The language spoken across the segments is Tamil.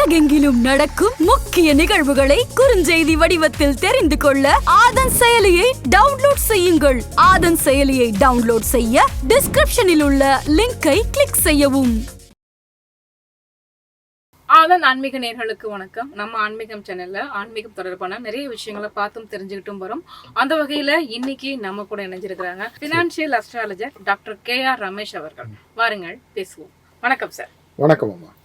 உலகெங்கிலும் நடக்கும் முக்கிய நிகழ்வுகளை குறுஞ்செய்தி வடிவத்தில் தெரிந்து கொள்ள ஆதன் செயலியை டவுன்லோட் செய்யுங்கள். ஆதன் செயலியை டவுன்லோட் செய்ய டிஸ்கிரிப்ஷனில் உள்ள லிங்கை கிளிக் செய்யவும். ஆனந்த் ஆன்மீக நேர்களுக்கு வணக்கம். நம்ம ஆன்மீகம் சேனல்ல ஆன்மீகம் தொடர்பான நிறைய விஷயங்களை பார்த்தும் தெரிஞ்சுக்கிட்டும் வரோம். அந்த வகையில இன்னைக்கு நம்ம கூட இணைஞ்சிருக்கிறாங்க financial astrologer doctor K R Ramesh அவர்கள். வாருங்கள் பேசுவோம். வணக்கம் சார். வணக்கம் அம்மா.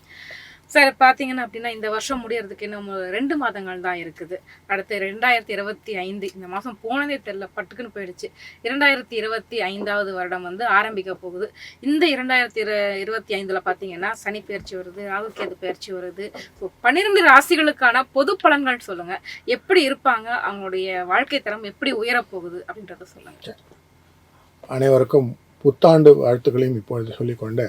சார் பாத்தீங்கன்னா அப்படின்னா இந்த வருஷம் முடியறதுக்கு இன்னும் ரெண்டு மாதங்கள் தான் இருக்குது. அடுத்து ரெண்டாயிரத்தி இருபத்தி ஐந்து இந்த மாசம் போனதே தெரியல பட்டுக்குன்னு போயிடுச்சு. இரண்டாயிரத்தி இருபத்தி ஐந்தாவது வருடம் வந்து ஆரம்பிக்க போகுது. இந்த இரண்டாயிரத்தி இரு இருபத்தி ஐந்துல பாத்தீங்கன்னா சனி பயிற்சி வருது ராகுகேது பயிற்சி வருது. இப்போ பன்னிரெண்டு ராசிகளுக்கான பொது பலன்கள் சொல்லுங்க. எப்படி இருப்பாங்க? அவங்களுடைய வாழ்க்கை தரம் எப்படி உயரப் போகுது அப்படின்றத சொல்லுங்க அனைவருக்கும் புத்தாண்டு வாழ்த்துக்களையும் இப்பொழுது சொல்லிக்கொண்டு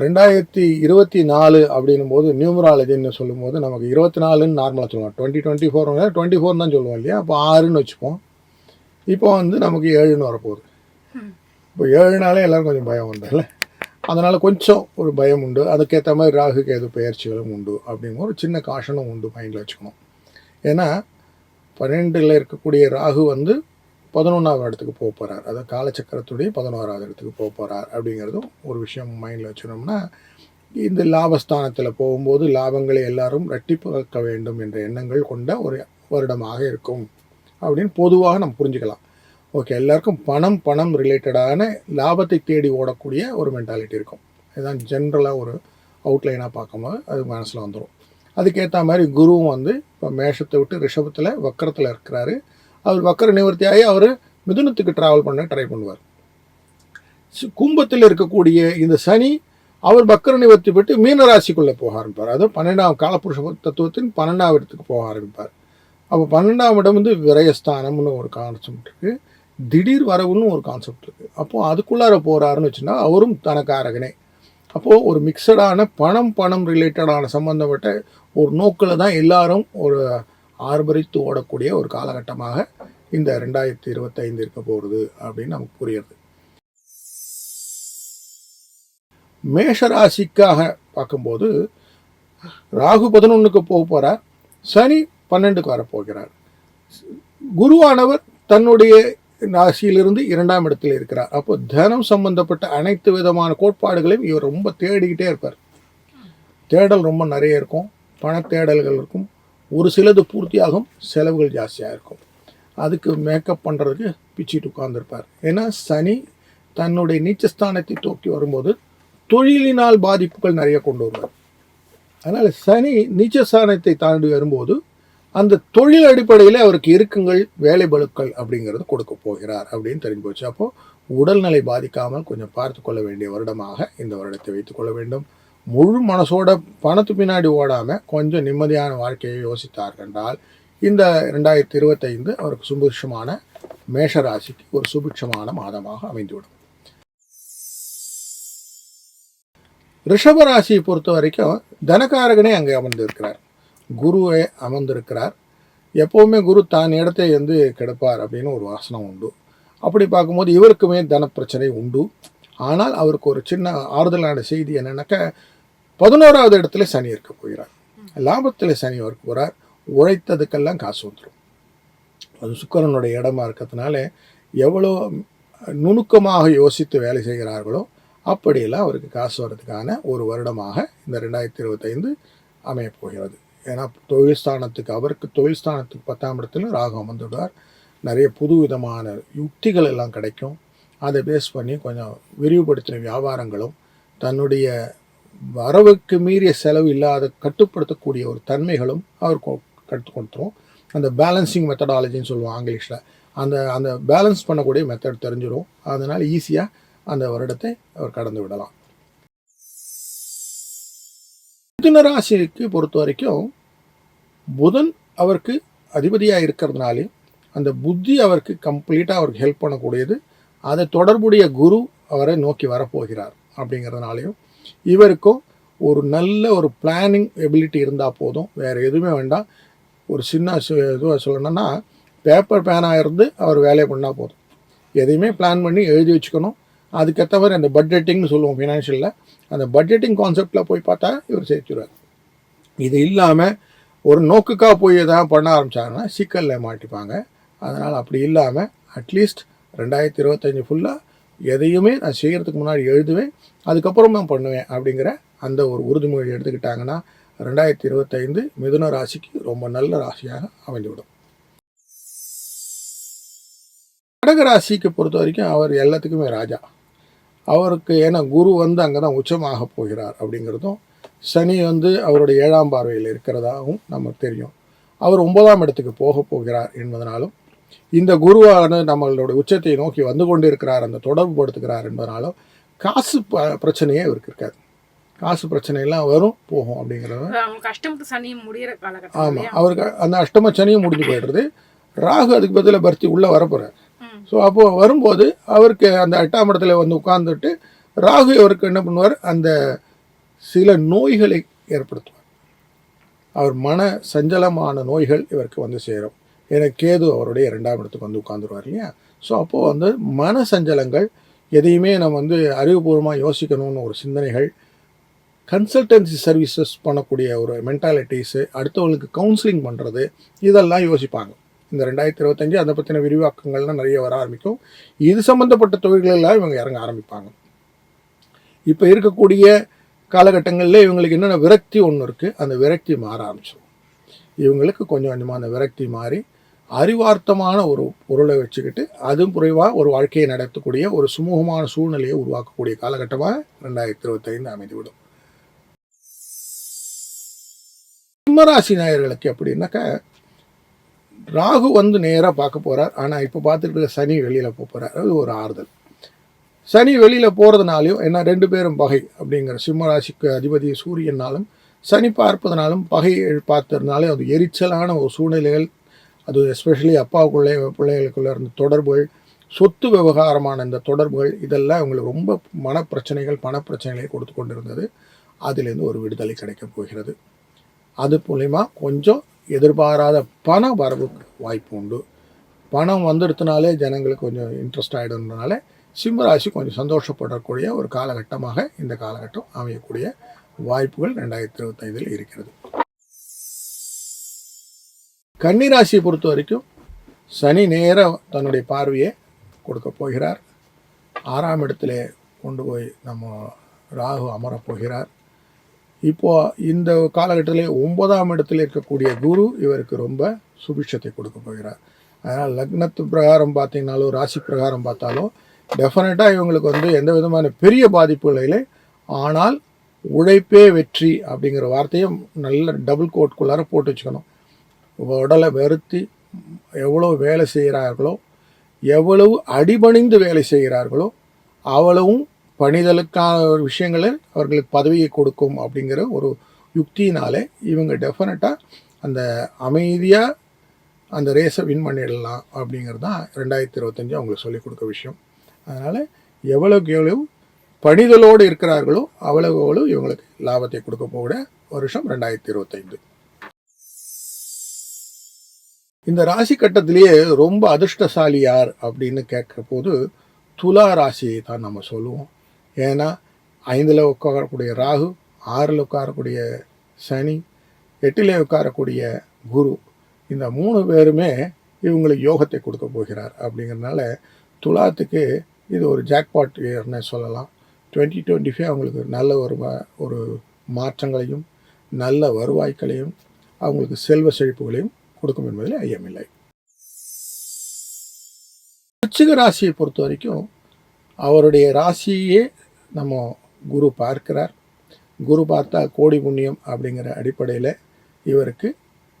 ரெண்டாயிரத்தி இருபத்தி நாலு அப்படின்னும் போது நியூமராலஜின்னு சொல்லும்போது நமக்கு இருபத்தி நாலுன்னு நார்மலாக சொல்லுவோம் twenty twenty four twenty four தான் சொல்லுவோம் இல்லையா? அப்போ ஆறுன்னு வச்சுப்போம். இப்போ வந்து நமக்கு ஏழுன்னு வரப்போகுது. இப்போ ஏழுனாலே எல்லோரும் கொஞ்சம் பயம் உண்டுல்ல? அதனால் கொஞ்சம் ஒரு பயம் உண்டு. அதுக்கேற்ற மாதிரி ராகு கேது பயிற்சிகளும் உண்டு அப்படிங்கிற ஒரு சின்ன காஷனும் உண்டு மைண்டில் வச்சுக்கணும். ஏன்னா பன்னெண்டில் இருக்கக்கூடிய ராகு வந்து பதினொன்றாவது இடத்துக்கு போக போகிறார் அதாவது காலச்சக்கரத்துடைய பதினோராவது இடத்துக்கு போக போகிறார் அப்படிங்கிறதும் ஒரு விஷயம் மைண்டில் வச்சுனோம்னா இந்த லாபஸ்தானத்தில் போகும்போது லாபங்களை எல்லாரும் ரெட்டிப்பாக்க வேண்டும் என்ற எண்ணங்கள் கொண்ட ஒரு வருடமாக இருக்கும் அப்படின்னு பொதுவாக நம்ம புரிஞ்சுக்கலாம். ஓகே எல்லாருக்கும் பணம் பணம் ரிலேட்டடான லாபத்தை தேடி ஓடக்கூடிய ஒரு மென்டாலிட்டி இருக்கும். இதுதான் ஜென்ரலாக ஒரு அவுட்லைனாக பார்க்கும்போது அது மனசில் வந்துடும் அதுக்கேற்ற மாதிரி குருவும் வந்து இப்போ மேஷத்தை விட்டு ரிஷபத்தில் வக்கரத்தில் இருக்கிறாரு. அவர் வக்கர நிவர்த்தி ஆகி அவர் மிதுனத்துக்கு ட்ராவல் பண்ண ட்ரை பண்ணுவார். கும்பத்தில் இருக்கக்கூடிய இந்த சனி அவர் பக்கர நிவர்த்தி பெற்று மீனராசிக்குள்ளே போக ஆரம்பிப்பார். அதாவது பன்னெண்டாம் காலப்புருஷ தத்துவத்தின் பன்னெண்டாம் இடத்துக்கு போக ஆரம்பிப்பார். அப்போ பன்னெண்டாம் இடம் வந்து விரயஸ்தானம்னு ஒரு கான்செப்ட் இருக்குது திடீர் வரவுன்னு ஒரு கான்செப்ட் இருக்குது அப்போது அதுக்குள்ளார போகிறாருன்னு வச்சுன்னா அவரும் தனக்காரகனே. அப்போது ஒரு மிக்சடான பணம் பணம் ரிலேட்டடான சம்மந்தப்பட்ட ஒரு நோக்கில் தான் எல்லாரும் ஒரு ஆர்பரித்து ஓடக்கூடிய ஒரு காலகட்டமாக இந்த ரெண்டாயிரத்தி இருபத்தைந்து இருக்க போகிறது அப்படின்னு நமக்கு புரியுது மேஷ ராசிக்காக பார்க்கும்போது ராகு பதினொன்றுக்கு போக போகிறார் சனி பன்னெண்டுக்கு வரப்போகிறார் குருவானவர் தன்னுடைய ராசியிலிருந்து இரண்டாம் இடத்தில் இருக்கிறார். அப்போ தனம் சம்பந்தப்பட்ட அனைத்து விதமான கோட்பாடுகளையும் இவர் ரொம்ப தேடிக்கிட்டே இருப்பார். தேடல் ரொம்ப நிறைய இருக்கும். பண தேடல்கள் இருக்கும். ஒரு சிலது பூர்த்தியாகும் செலவுகள் ஜாஸ்தியாக இருக்கும் அதுக்கு மேக்கப் பண்ணுறதுக்கு பிச்சுட்டு உட்காந்துருப்பார் ஏன்னா சனி தன்னுடைய நீச்சஸ்தானத்தை தோக்கி வரும்போது தொழிலினால் பாதிப்புகள் நிறைய கொண்டு வருவார். அதனால் சனி நீச்சஸ்தானத்தை தாண்டி வரும்போது அந்த தொழில் அடிப்படையில் அவருக்கு இருக்குங்கள் வேலை பளுக்கள் அப்படிங்கிறது கொடுக்க போகிறார் அப்படின்னு தெரிஞ்சு போச்சு. அப்போது உடல்நிலை பாதிக்காமல் கொஞ்சம் பார்த்து கொள்ள வேண்டிய வருடமாக இந்த வருடத்தை வைத்துக்கொள்ள வேண்டும். முழு மனசோட பணத்து பின்னாடி ஓடாமல் கொஞ்சம் நிம்மதியான வாழ்க்கையை யோசித்தார் என்றால் இந்த ரெண்டாயிரத்தி இருபத்தைந்து அவருக்கு சுபிட்சமான மேஷ ராசிக்கு ஒரு சுபிட்சமான மாதமாக அமைந்துவிடும். ரிஷபராசியை பொறுத்த வரைக்கும் தனகாரகனே அங்கே அமர்ந்திருக்கிறார். குருவே அமர்ந்திருக்கிறார். எப்போவுமே குரு தான் இடத்தை வந்து கிடப்பார் அப்படின்னு ஒரு வாசனம் உண்டு. அப்படி பார்க்கும்போது இவருக்குமே தன பிரச்சனை உண்டு. ஆனால் அவருக்கு ஒரு சின்ன ஆறுதலான செய்தி என்னென்னாக்கா பதினோராவது இடத்துல சனி இருக்க போகிறார். லாபத்தில் சனி இருக்க போகிறார் உழைத்ததுக்கெல்லாம் காசு வந்துடும் அது சுக்கரனுடைய இடமா இருக்கிறதுனால எவ்வளோ நுணுக்கமாக யோசித்து வேலை செய்கிறார்களோ அப்படியெல்லாம் அவருக்கு காசு வர்றதுக்கான ஒரு வருடமாக இந்த ரெண்டாயிரத்தி இருபத்தைந்து அமையப் போகிறது. ஏன்னா தொழில் ஸ்தானத்துக்கு அவருக்கு தொழில் ஸ்தானத்துக்கு பத்தாம் இடத்துல ராகம் வந்துவிடுவார் நிறைய புது விதமான யுக்திகள் எல்லாம் கிடைக்கும். அதை பேஸ் பண்ணி கொஞ்சம் விரிவுபடுத்தின வியாபாரங்களும் தன்னுடைய வரவுக்கு மீறிய செலவு இல்லாத கட்டுப்படுத்தக்கூடிய ஒரு தன்மைகளும் அவர் கொ- கற்று கொடுத்துரும். அந்த பேலன்சிங் மெத்தடாலஜின்னு சொல்லுவோம் ஆங்கிலீஷில். அந்த அந்த பேலன்ஸ் பண்ணக்கூடிய மெத்தட் தெரிஞ்சிடும் அதனால் ஈஸியாக அந்த வருடத்தை அவர் கடந்து விடலாம். மிதுன ராசிக்கு பொறுத்த வரைக்கும் புதன் அவருக்கு அதிபதியாக இருக்கிறதுனாலே அந்த புத்தி அவருக்கு கம்ப்ளீட்டாக அவருக்கு ஹெல்ப் பண்ணக்கூடியது அதை தொடர்புடைய குரு அவரை நோக்கி வரப்போகிறார் அப்படிங்கிறதுனாலையும் இவருக்கும் ஒரு நல்ல ஒரு பிளானிங் எபிலிட்டி இருந்தால் போதும். வேறு எதுவுமே வேண்டாம். ஒரு சின்ன இதுவாக சொல்லணும்னா பேப்பர் பேனாக இருந்து அவர் வேலையை பண்ணால் போதும். எதையுமே பிளான் பண்ணி எழுதி வச்சுக்கணும். அதுக்கேற்ற மாதிரி அந்த பட்ஜெட்டிங்னு சொல்லுவோம் ஃபினான்ஷியலில் அந்த பட்ஜெட்டிங் கான்செப்டில் போய் பார்த்தா இவர் சேர்த்துருவார். இது இல்லாமல் ஒரு நோக்குக்காக போய் எதாவது பண்ண ஆரம்பித்தாங்கன்னா சிக்கலில் மாட்டிப்பாங்க. அதனால் அப்படி இல்லாமல் அட்லீஸ்ட் ரெண்டாயிரத்தி இருபத்தஞ்சி ஃபுல்லாக எதையுமே நான் செய்கிறதுக்கு முன்னாடி எழுதுவேன் அதுக்கப்புறம் நான் பண்ணுவேன் அப்படிங்கிற அந்த ஒரு உறுதிமொழி எடுத்துக்கிட்டாங்கன்னா ரெண்டாயிரத்தி இருபத்தைந்து மிதுன ராசிக்கு ரொம்ப நல்ல ராசியாக அமைந்துவிடும். கடக ராசிக்கு பொறுத்த வரைக்கும் அவர் எல்லாத்துக்குமே ராஜா. அவருக்கு ஏன்னா குரு வந்து அங்கே தான் உச்சமாக போகிறார் அப்படிங்கிறதும் சனி வந்து அவருடைய ஏழாம் பார்வையில் இருக்கிறதாகவும் நமக்கு தெரியும். அவர் ஒன்பதாம் இடத்துக்கு போக போகிறார் என்பதனாலும் இந்த குருவான நம்மளோட உச்சத்தை நோக்கி வந்து கொண்டிருக்கிறார் அந்த தொடர்பு படுத்துகிறார் என்பதனாலும் காசு பிரச்சனையே இவருக்கு இருக்காது. காசு பிரச்சனையெல்லாம் வரும் போகும் அப்படிங்கிறது ஆமாம்? அவருக்கு அந்த அஷ்டம சனியும் முடிஞ்சு போயிடுறது. ராகு அதுக்கு பதிலாக பர்த்தி உள்ளே வரப்போகிறார். ஸோ அப்போ வரும்போது அவருக்கு அந்த எட்டாம் இடத்துல வந்து உட்கார்ந்துட்டு ராகு அவருக்கு என்ன பண்ணுவார்? அந்த சில நோய்களை ஏற்படுத்துவார். அவர் மன சஞ்சலமான நோய்கள் இவருக்கு வந்து சேரும். ஏன்னா கேது அவருடைய இரண்டாம் இடத்துக்கு வந்து உட்காந்துருவார் இல்லையா? ஸோ அப்போது வந்து மன சஞ்சலங்கள் எதையுமே நம்ம வந்து அறிவுபூர்வமாக யோசிக்கணும்னு ஒரு சிந்தனைகள் கன்சல்டன்சி சர்வீசஸ் பண்ணக்கூடிய ஒரு மென்டாலிட்டிஸு அடுத்தவங்களுக்கு கவுன்சிலிங் பண்ணுறது இதெல்லாம் யோசிப்பாங்க. இந்த ரெண்டாயிரத்தி இருபத்தஞ்சு அதை பற்றின விரிவாக்கங்கள்லாம் நிறைய வர ஆரம்பிக்கும். இது சம்மந்தப்பட்ட தொழில்களெல்லாம் இவங்க இறங்க ஆரம்பிப்பாங்க. இப்போ இருக்கக்கூடிய காலகட்டங்களில் இவங்களுக்கு என்னென்ன விரக்தி ஒன்று இருக்குது அந்த விரக்தி மாற ஆரம்பிச்சிடும் இவங்களுக்கு கொஞ்சம் கொஞ்சமாக அந்த விரக்தி மாறி அறிவார்த்தமான ஒரு பொருளை வச்சுக்கிட்டு அதுவும் குறைவாக ஒரு வாழ்க்கையை நடத்தக்கூடிய ஒரு சுமூகமான சூழ்நிலையை உருவாக்கக்கூடிய காலகட்டமாக ரெண்டாயிரத்தி இருபத்தைந்து அமைந்துவிடும். சிம்மராசி நாயர்களுக்கு அப்படின்னாக்கா ராகு வந்து நேராக பார்க்க போகிறார் ஆனால் இப்போ பார்த்துட்டு இருக்க சனி வெளியில் போக போகிறார் அது ஒரு ஆறுதல். சனி வெளியில் போகிறதுனாலையும் என்ன ரெண்டு பேரும் பகை அப்படிங்கிற சிம்மராசிக்கு அதிபதி சூரியனாலும் சனி பார்ப்பதனாலும் பகை பார்த்ததுனாலே அது எரிச்சலான ஒரு சூழ்நிலைகள் அது எஸ்பெஷலி அப்பாவுக்குள்ளே பிள்ளைகளுக்குள்ளே இருந்த தொடர்புகள் சொத்து விவகாரமான இந்த தொடர்புகள் இதெல்லாம் இவங்களுக்கு ரொம்ப மனப்பிரச்சனைகள் பணப்பிரச்சனைகளை கொடுத்து கொண்டிருந்தது. அதிலேருந்து ஒரு விடுதலை கிடைக்கப் போகிறது. அது மூலிமா கொஞ்சம் எதிர்பாராத பண வரவுக்கு வாய்ப்பு உண்டு. பணம் வந்துடுத்துனாலே ஜனங்களுக்கு கொஞ்சம் இன்ட்ரெஸ்ட் ஆகிடுன்றனால சிம்மராசி கொஞ்சம் சந்தோஷப்படக்கூடிய ஒரு காலகட்டமாக இந்த காலகட்டம் அமையக்கூடிய வாய்ப்புகள் ரெண்டாயிரத்தி இருபத்தைந்தில் இருக்கிறது. கன்னிராசியை பொறுத்த வரைக்கும் சனி நேரம் தன்னுடைய பார்வையை கொடுக்க போகிறார். ஆறாம் இடத்துல கொண்டு போய் நம்ம ராகு அமரப் போகிறார். இப்போ இந்த காலகட்டத்திலே ஒன்பதாம் இடத்தில் இருக்கக்கூடிய குரு இவருக்கு ரொம்ப சுபிட்சத்தை கொடுக்க போகிறார். அதனால் லக்னத்து பிரகாரம் பார்த்தீங்கனாலும் ராசி பிரகாரம் பார்த்தாலும் டெஃபினட்டாக இவங்களுக்கு வந்து எந்த விதமான பெரிய பாதிப்புகள் இல்லை. ஆனால் உழைப்பே வெற்றி அப்படிங்கிற வார்த்தையும் நல்ல டபுள் கோட்குள்ளார போட்டு வச்சுக்கணும். உடலை வருத்தி எவ்வளோ வேலை செய்கிறார்களோ எவ்வளவு அடிபணிந்து வேலை செய்கிறார்களோ அவ்வளவும் பணிதலுக்கான ஒரு விஷயங்களை அவர்களுக்கு பதவியை கொடுக்கும் அப்படிங்கிற ஒரு யுக்தியினாலே இவங்க டெஃபினட்டாக அந்த அமைதியாக அந்த ரேஸை வின் பண்ணிடலாம் அப்படிங்கிறது தான் ரெண்டாயிரத்தி இருபத்தஞ்சு அவங்களுக்கு சொல்லிக் கொடுக்க விஷயம். அதனால் எவ்வளோக்கு எவ்வளவு பணிதலோடு இருக்கிறார்களோ அவ்வளவு அவ்வளவு இவங்களுக்கு லாபத்தை கொடுக்க போகிற வருஷம் ரெண்டாயிரத்தி இருபத்தைந்து. இந்த ராசி கட்டத்திலேயே ரொம்ப அதிர்ஷ்டசாலி யார் அப்படின்னு கேட்குற போது துலா ராசியை தான் நம்ம சொல்லுவோம். ஏன்னா ஐந்தில் உட்காரக்கூடிய ராகு ஆறில் உட்காரக்கூடிய சனி எட்டிலே உட்காரக்கூடிய குரு இந்த மூணு பேருமே இவங்களுக்கு யோகத்தை கொடுக்க போகிறார் அப்படிங்கிறதுனால துலாத்துக்கு இது ஒரு ஜாக்பாட் இயர்னு சொல்லலாம். டுவெண்ட்டி டுவெண்ட்டி ஃபைவ் அவங்களுக்கு நல்ல ஒரு ஒரு மாற்றங்களையும் நல்ல வருவாய்களையும் அவங்களுக்கு செல்வ செழிப்புகளையும் கொடுக்கும் என்பதில் ஐயமில்லை. விருச்சிக ராசியை பொறுத்த வரைக்கும் அவருடைய ராசியே நம்ம குரு பார்க்கிறார். குரு பார்த்தா கோடி புண்ணியம் அப்படிங்கிற அடிப்படையில் இவருக்கு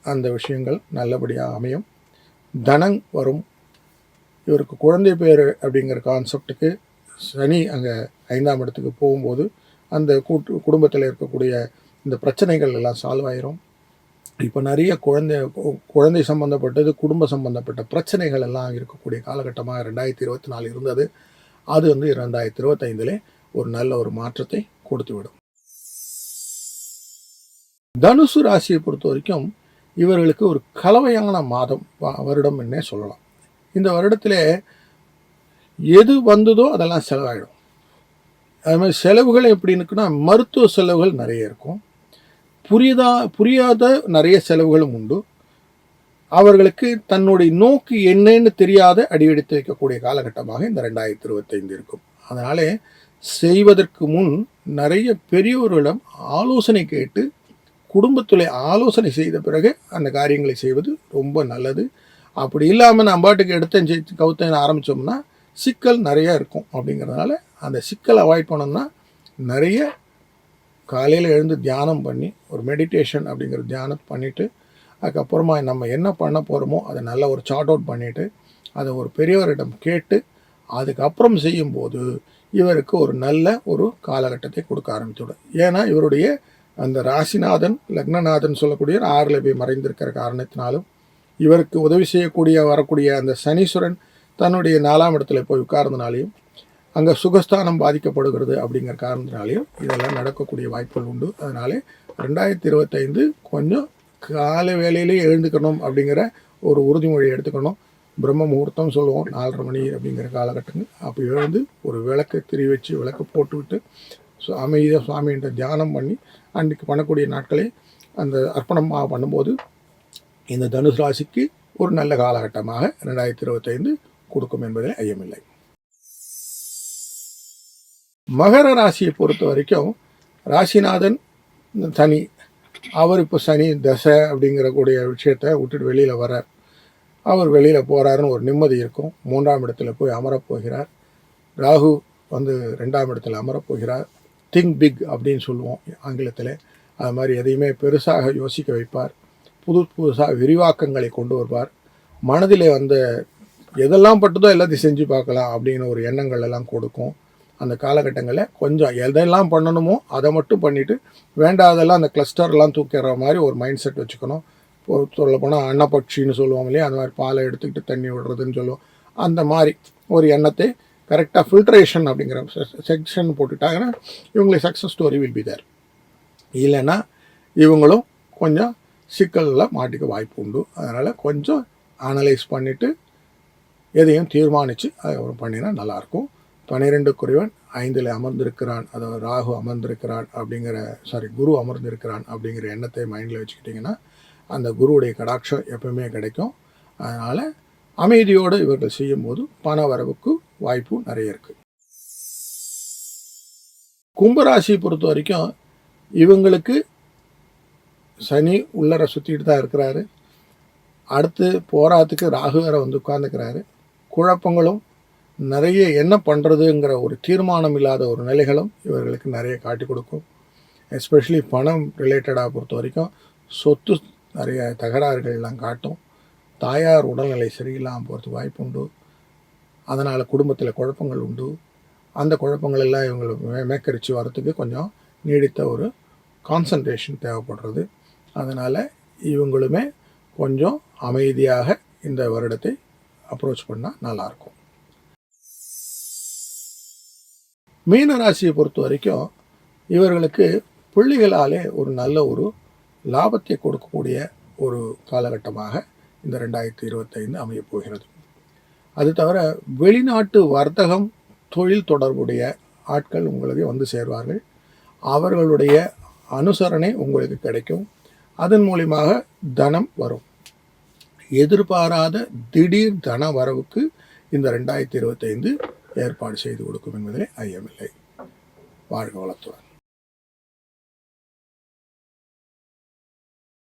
அந்த விஷயங்கள் நல்லபடியாக அமையும். தனம் வரும். இவருக்கு குழந்தை பேர் அப்படிங்கிற கான்செப்டுக்கு சனி அங்கே ஐந்தாம் இடத்துக்கு போகும்போது அந்த கூட்டு குடும்பத்தில் இருக்கக்கூடிய இந்த பிரச்சனைகள் எல்லாம் சால்வ் ஆயிரும். இப்போ நிறைய குழந்தை குழந்தை சம்மந்தப்பட்டது குடும்ப சம்பந்தப்பட்ட பிரச்சனைகள் எல்லாம் இருக்கக்கூடிய காலகட்டமாக ரெண்டாயிரத்தி இருபத்தி நாலு இருந்தது. அது வந்து ரெண்டாயிரத்தி இருபத்தைந்திலே ஒரு நல்ல ஒரு மாற்றத்தை கொடுத்து விடும் தனுசு ராசியை பொறுத்த வரைக்கும் இவர்களுக்கு ஒரு கலவையான மாதம் வருடம் என்னே சொல்லலாம். இந்த வருடத்திலே எது வந்ததோ அதெல்லாம் செலவாயிடும். அது மாதிரி செலவுகள் எப்படி இருக்குன்னா மருத்துவ செலவுகள் நிறைய இருக்கும். புரியுதா புரியாத நிறைய செலவுகளும் உண்டு. அவர்களுக்கு தன்னுடைய நோக்கு என்னன்னு தெரியாத அடியெடுத்து வைக்கக்கூடிய காலகட்டமாக இந்த ரெண்டாயிரத்தி இருபத்தைந்து இருக்கும். அதனாலே செய்வதற்கு முன் நிறைய பெரியோர்களிடம் ஆலோசனை கேட்டு குடும்பத்தில் ஆலோசனை செய்த பிறகு அந்த காரியங்களை செய்வது ரொம்ப நல்லது. அப்படி இல்லாமல் நான் பாட்டுக்கு எடுத்தேன் செய்து கவுத்தேன் ஆரம்பித்தோம்னா சிக்கல் நிறையா இருக்கும். அப்படிங்கிறதுனால அந்த சிக்கல் அவாய்ட் பண்ணோம்னா நிறைய காலையில் எழுந்து தியானம் பண்ணி ஒரு மெடிடேஷன் அப்படிங்கிற தியானம் பண்ணிவிட்டு அதுக்கப்புறமா நம்ம என்ன பண்ண போகிறோமோ அதை நல்ல ஒரு சார்ட் அவுட் பண்ணிவிட்டு அதை ஒரு பெரியவரிடம் கேட்டு அதுக்கப்புறம் செய்யும்போது இவருக்கு ஒரு நல்ல ஒரு காலகட்டத்தை கொடுக்க ஆரம்பித்துவிடும் ஏன்னா இவருடைய அந்த ராசிநாதன் லக்னநாதன் சொல்லக்கூடிய ஆறில் போய் மறைந்திருக்கிற காரணத்தினாலும் இவருக்கு உதவி செய்யக்கூடிய வரக்கூடிய அந்த சனீஸ்வரன் தன்னுடைய நாலாம் இடத்துல போய் உட்கார்ந்தனாலையும் அங்கே சுகஸ்தானம் பாதிக்கப்படுகிறது அப்படிங்கிற காரணத்தினாலையும் இதெல்லாம் நடக்கக்கூடிய வாய்ப்புகள் உண்டு. அதனாலே ரெண்டாயிரத்தி இருபத்தைந்து கொஞ்சம் காலை வேலையிலே எழுந்துக்கணும் அப்படிங்கிற ஒரு உறுதிமொழி எடுத்துக்கணும். பிரம்ம முகூர்த்தம் சொல்லுவோம் நாலரை மணி அப்படிங்கிற காலகட்டங்கள். அப்போ எழுந்து ஒரு விளக்கு திரி வச்சு விளக்கு போட்டுவிட்டு ஸோ அமைதியாக சுவாமிகிட்ட தியானம் பண்ணி அன்றைக்கு பண்ணக்கூடிய நாட்களே அந்த அர்ப்பணமாக பண்ணும்போது இந்த தனுசு ராசிக்கு ஒரு நல்ல காலகட்டமாக ரெண்டாயிரத்தி இருபத்தைந்து கொடுக்கும் என்பதில் ஐயமில்லை. மகர ராசியை பொறுத்த வரைக்கும் ராசிநாதன் சனி அவர் இப்போ சனி தசை அப்படிங்கிற கூடிய விஷயத்தை விட்டுட்டு வெளியில் வர அவர் வெளியில் போகிறாருன்னு ஒரு நிம்மதி இருக்கும். மூன்றாம் இடத்துல போய் அமரப் போகிறார். ராகு வந்து ரெண்டாம் இடத்துல அமரப் போகிறார். திங்க் பிக் அப்படின்னு சொல்லுவோம் ஆங்கிலத்தில். அது மாதிரி எதையுமே பெருசாக யோசிக்க வைப்பார். புது புதுசாக விரிவாக்கங்களை கொண்டு வருவார். மனதிலே வந்த எதெல்லாம் பட்டுதோ எல்லாத்தையும் செஞ்சு பார்க்கலாம் அப்படின்னு ஒரு எண்ணங்கள் எல்லாம் கொடுக்கும். அந்த காலகட்டங்களில் கொஞ்சம் எதெல்லாம் பண்ணணுமோ அதை மட்டும் பண்ணிவிட்டு வேண்டாதெல்லாம் அந்த கிளஸ்டர்லாம் தூக்கிற மாதிரி ஒரு மைண்ட் செட் வச்சுக்கணும். இப்போ சொல்லப்போனால் அன்னப்பட்சின்னு சொல்லுவோம் இல்லையா? அந்த மாதிரி பாலை எடுத்துக்கிட்டு தண்ணி விடுறதுன்னு சொல்லுவோம். அந்த மாதிரி ஒரு எண்ணத்தை கரெக்டாக ஃபில்ட்ரேஷன் அப்படிங்கிற செக்ஷன் போட்டுட்டாங்கன்னா இவங்களுக்கு success story will be there இல்லைன்னா இவங்களும் கொஞ்சம் சிக்கலில் மாட்டிக்க வாய்ப்பு உண்டு. அதனால் கொஞ்சம் அனலைஸ் பண்ணிவிட்டு எதையும் தீர்மானித்து அதுக்கப்புறம் பண்ணினா நல்லாயிருக்கும் பனிரெண்டு குறைவன் ஐந்தில் அமர்ந்திருக்கிறான். அதாவது ராகு அமர்ந்திருக்கிறான் அப்படிங்கிற சாரி குரு அமர்ந்திருக்கிறான் அப்படிங்கிற எண்ணத்தை மைண்டில் வச்சுக்கிட்டிங்கன்னா அந்த குருவுடைய கடாட்சம் எப்பவுமே கிடைக்கும். அதனால் அமைதியோடு இவர்கள் செய்யும்போது பண வரவுக்கு வாய்ப்பு நிறைய இருக்குது கும்பராசியை பொறுத்த வரைக்கும் இவங்களுக்கு சனி உள்ளர சுற்றிட்டு தான் இருக்கிறாரு. அடுத்து போராத்துக்கு ராகு வேற வந்து உட்கார்ந்துக்கிறாரு. குழப்பங்களும் நிறைய என்ன பண்ணுறதுங்கிற ஒரு தீர்மானம் இல்லாத ஒரு நிலைகளும் இவர்களுக்கு நிறைய காட்டி கொடுக்கும். எஸ்பெஷலி பணம் ரிலேட்டடாக பொறுத்த வரைக்கும் சொத்து நிறைய தகராறுகள் எல்லாம் காட்டும். தாயார் உடல்நிலை சரியில்லாமல் போகிறதுக்கு வாய்ப்பு உண்டு. அதனால் குடும்பத்தில் குழப்பங்கள் உண்டு. அந்த குழப்பங்கள் எல்லாம் இவங்களுக்கு மேக்கரித்து வரத்துக்கு கொஞ்சம் நீடித்த ஒரு கான்சன்ட்ரேஷன் தேவைப்படுறது. அதனால் இவங்களுமே கொஞ்சம் அமைதியாக இந்த வருடத்தை அப்ரோச் பண்ணால் நல்லாயிருக்கும் மீன ராசியை பொறுத்த வரைக்கும் இவர்களுக்கு புள்ளிகளாலே ஒரு நல்ல ஒரு லாபத்தை கொடுக்கக்கூடிய ஒரு காலகட்டமாக இந்த ரெண்டாயிரத்தி இருபத்தைந்து அமையப் போகிறது. அது தவிர வெளிநாட்டு வர்த்தகம் தொழில் தொடர்புடைய ஆட்கள் உங்களுக்கு வந்து சேர்வார்கள். அவர்களுடைய அனுசரணை உங்களுக்கு கிடைக்கும். அதன் மூலியமாக தனம் வரும். எதிர்பாராத திடீர் தன வரவுக்கு இந்த ரெண்டாயிரத்தி இருபத்தைந்து ஏற்பாடு செய்து கொடுக்கும் என்பதிலே ஐயமில்லை. வாழ்க வளத்துடன்.